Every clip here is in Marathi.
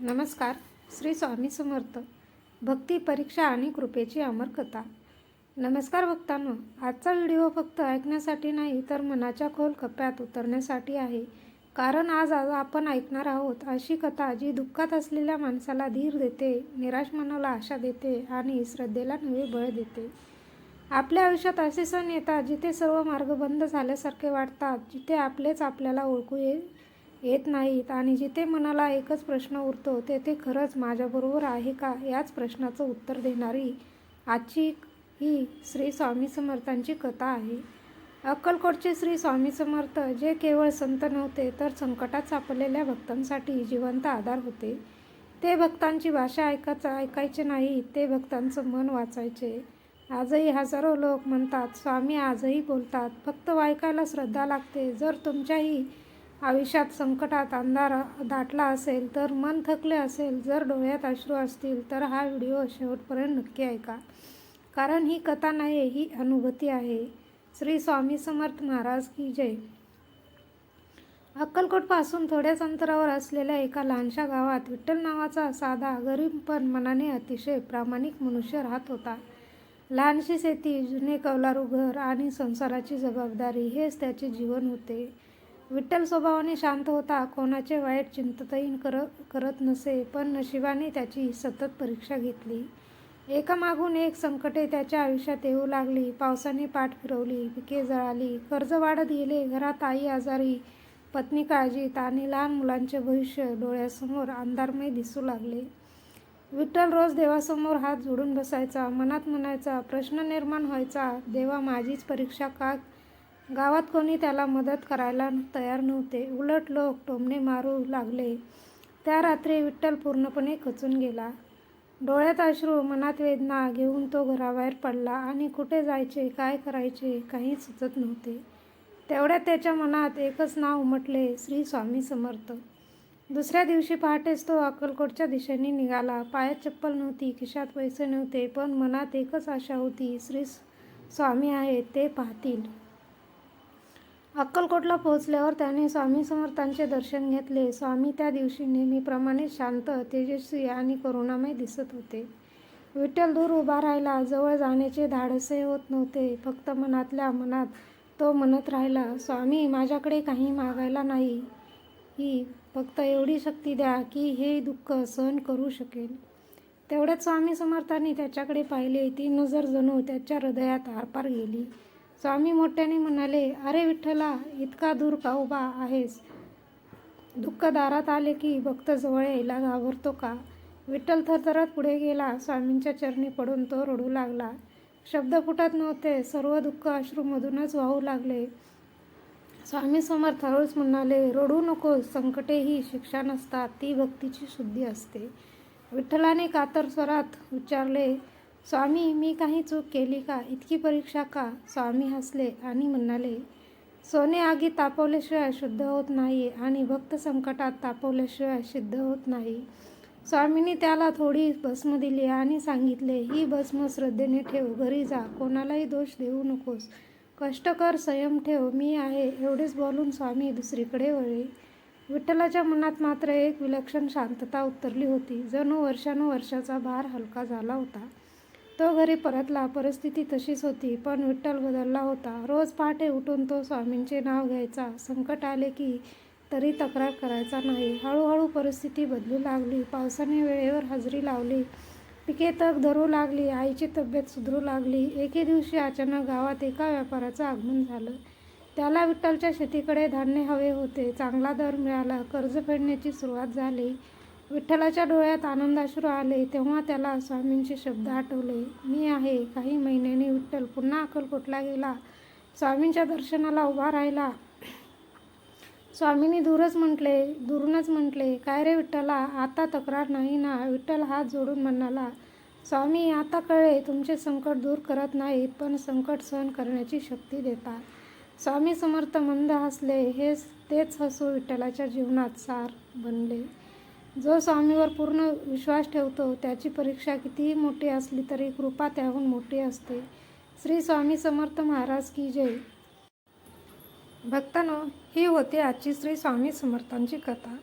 नमस्कार. श्री स्वामी समर्थ. भक्ती परीक्षा आणि कृपेची अमर कथा नमस्कार भक्तांनो. आजचा व्हिडिओ फक्त ऐकण्यासाठी नाही तर मनाच्या खोल कप्प्यात उतरण्यासाठी आहे. कारण आज आज आपण ऐकणार आहोत अशी कथा जी दुःखात असलेल्या माणसाला धीर देते निराश मनाला आशा देते आणि श्रद्धेला नवे बळ देते. आपल्या आयुष्यात असे सण येतात जिथे सर्व मार्ग बंद झाल्यासारखे वाटतात जिथे आपलेच आपल्याला ओळखू ये येत नाहीत. आणि जिथे मनाला एकच प्रश्न उरतो तेथे खरंच माझ्याबरोबर आहे का? याच प्रश्नाचं उत्तर देणारी आजची ही श्री स्वामी समर्थांची कथा आहे. अक्कलकोटचे श्री स्वामी समर्थ जे केवळ संत नव्हते तर संकटात सापडलेल्या भक्तांसाठी जिवंत आधार होते. ते भक्तांची भाषा ऐकायचं ऐकायचे नाही ते भक्तांचं मन वाचायचे. आजही हजारो लोक म्हणतात स्वामी आजही बोलतात. फक्त ऐकायला श्रद्धा लागते. जर तुमच्याही आयुष्यात संकटात अंधार दाटला असेल तर मन थकले असेल जर डोळ्यात अश्रू असतील तर हा व्हिडिओ शेवटपर्यंत नक्की ऐका. कारण ही कथा नाही ही अनुभूती आहे. श्री स्वामी समर्थ महाराज की जय. अक्कलकोटपासून थोड्याच अंतरावर असलेल्या एका लहानशा गावात विठ्ठल नावाचा साधा गरीब पण मनाने अतिशय प्रामाणिक मनुष्य राहत होता. लहानशी शेती जुने कौलारू घर आणि संसाराची जबाबदारी हेच त्याचे जीवन होते. विठ्ठल स्वभावाने शांत होता. कोणाचे वाईट चिंततही कर करत नसे पण नशिबाने त्याची सतत परीक्षा घेतली. एकामागून एक संकटे त्याच्या आयुष्यात येऊ लागली. पावसाने पाठ फिरवली पिके जळाली कर्ज वाढत गेले. घरात आई आजारी पत्नी काळजीत आणि लहान मुलांचे भविष्य डोळ्यासमोर अंधारमय दिसू लागले. विठ्ठल रोज देवासमोर हात जोडून बसायचा मनात म्हणायचा प्रश्न निर्माण व्हायचा. देवा माझीच परीक्षा का गावात कोणी त्याला मदत करायला तयार नव्हते. उलट लोक टोमणे मारू लागले. त्या रात्री विठ्ठल पूर्णपणे खचून गेला. डोळ्यात अश्रू मनात वेदना घेऊन तो घराबाहेर पडला आणि कुठे जायचे काय करायचे काही सुचत नव्हते. तेवढ्यात त्याच्या मनात एकच नाव उमटले श्री स्वामी समर्थ. दुसऱ्या दिवशी पहाटेच तो अक्कलकोटच्या दिशेने निघाला. पायात चप्पल नव्हती खिशात पैसे नव्हते पण मनात एकच आशा होती श्री स्वामी आहेत ते पाहतील. अक्कलकोटला पोहोचल्यावर त्याने स्वामी समर्थांचे दर्शन घेतले. स्वामी त्या दिवशी नेहमीप्रमाणे शांत तेजस्वी आणि करुणामय दिसत होते. विठ्ठल दूर उभा राहिला. जवळ जाण्याचे धाडसे होत नव्हते. फक्त मनातल्या मनात तो म्हणत राहिला स्वामी माझ्याकडे काही मागायला नाही. ही फक्त एवढी शक्ती द्या की हे दुःख सहन करू शकेल तेवढ्यात स्वामी समर्थांनी त्याच्याकडे पाहिले. ती नजर जणू त्याच्या हृदयात आरपार गेली. स्वामी मोठ्याने म्हणाले अरे विठ्ठला इतका दूर का उभा आहेस? दुःख दारात आले की भक्त जवळ यायला घाबरतो का विठ्ठल थरथरत पुढे गेला. स्वामींच्या चरणी पडून तो रडू लागला. शब्द फुटत नव्हते. सर्व दुःख अश्रूमधूनच वाहू लागले. स्वामी समर्थ हळूच म्हणाले रडू नको संकटे ही शिक्षा नसतात. ती भक्तीची शुद्धी असते विठ्ठलाने कातर स्वरात विचारले स्वामी मी काही चूक केली का? इतकी परीक्षा का? स्वामी हसले आणि म्हणाले सोने आगी तापवल्याशिवाय शुद्ध होत नाही आणि भक्त संकटात तापवल्याशिवाय सिद्ध होत नाही. स्वामींनी त्याला थोडी भस्म दिली आणि सांगितले ही भस्म श्रद्धेने ठेव घरी जा कोणालाही दोष देऊ नकोस. कष्ट कर संयम ठेव मी आहे एवढेच बोलून स्वामी दुसरीकडे वळे विठ्ठलाच्या मनात मात्र एक विलक्षण शांतता उतरली होती. जणू वर्षानुवर्षाचा भार हलका झाला होता. तो घरी परतला. परिस्थिती तशीच होती पण विठ्ठल बदलला होता. रोज पहाटे उठून तो स्वामींचे नाव घ्यायचा. संकट आले की तरी तक्रार करायचा नाही. हळूहळू परिस्थिती बदलू लागली. पावसाने वेळेवर हजेरी लावली. पिके तग धरू लागली. आईची तब्येत सुधरू लागली. एके दिवशी अचानक गावात एका व्यापाराचं आगमन झालं. त्याला विठ्ठलच्या शेतीकडे धान्य हवे होते. चांगला दर मिळाला. कर्ज फेडण्याची सुरुवात झाली. विठ्ठलाच्या डोळ्यात आनंदाश्रू आले तेव्हा त्याला स्वामींचे शब्द आठवले मी आहे काही महिन्यांनी विठ्ठल पुन्हा अक्कलकोटला गेला. स्वामींच्या दर्शनाला उभा राहिला. स्वामींनी दूरच म्हटले दुरूनच म्हटले काय रे विठ्ठला आता तक्रार नाही ना? विठ्ठल हात जोडून म्हणाला स्वामी आता कळे तुमचे संकट दूर करत नाहीत पण संकट सहन करण्याची शक्ती देतात स्वामी समर्थ मंद हसले हेच तेच हसू विठ्ठलाच्या जीवनात सार बनले. जो स्वामीवर पूर्ण विश्वास ठेवतो त्याची परीक्षा कितीही मोठी असली तरी कृपा त्याहून मोठी असते. श्री स्वामी समर्थ महाराज की जय. भक्तांनो ही होती आजची श्री स्वामी समर्थांची कथा.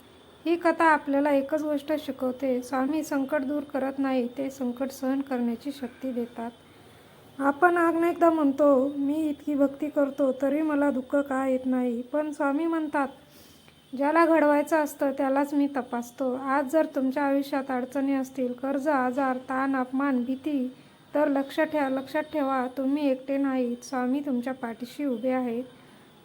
ही कथा आपल्याला एकच गोष्ट शिकवते स्वामी संकट दूर करत नाही ते संकट सहन करण्याची शक्ती देतात. आपण अनेकदा म्हणतो मी इतकी भक्ती करतो तरी मला दुःख का येत नाही? पण स्वामी म्हणतात ज्याला घडवायचं असतं त्यालाच मी तपासतो. आज जर तुमच्या आयुष्यात अडचणी असतील कर्ज आजार ताण अपमान भीती तर लक्ष ठेवा लक्षात ठेवा तुम्ही एकटे नाहीत स्वामी तुमच्या पाठीशी उभे आहेत.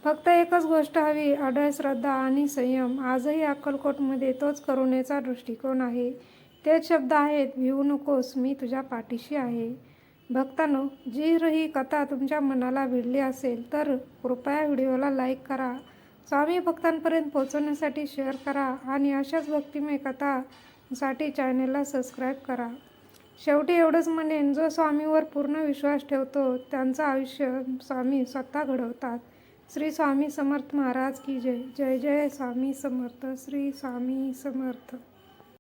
फक्त एकच गोष्ट हवी अढळ श्रद्धा आणि संयम. आजही अक्कलकोटमध्ये तोच करुणेचा दृष्टिकोन आहे. तेच शब्द आहेत भिवू नकोस मी तुझ्या पाठीशी आहे. भक्तांनो जी ही कथा तुमच्या मनाला भिडली असेल तर कृपया व्हिडिओला लाईक करा. स्वामी भक्तांपर्यंत पोहोचवण्यासाठी शेअर करा आणि अशाच भक्तिमय कथासाठी चॅनेलला सबस्क्राईब करा. शेवटी एवढंच म्हणेन जो स्वामीवर पूर्ण विश्वास ठेवतो त्यांचं आयुष्य स्वामी स्वतः घडवतात. श्री स्वामी समर्थ महाराज की जय. जय जय स्वामी समर्थ. श्री स्वामी समर्थ.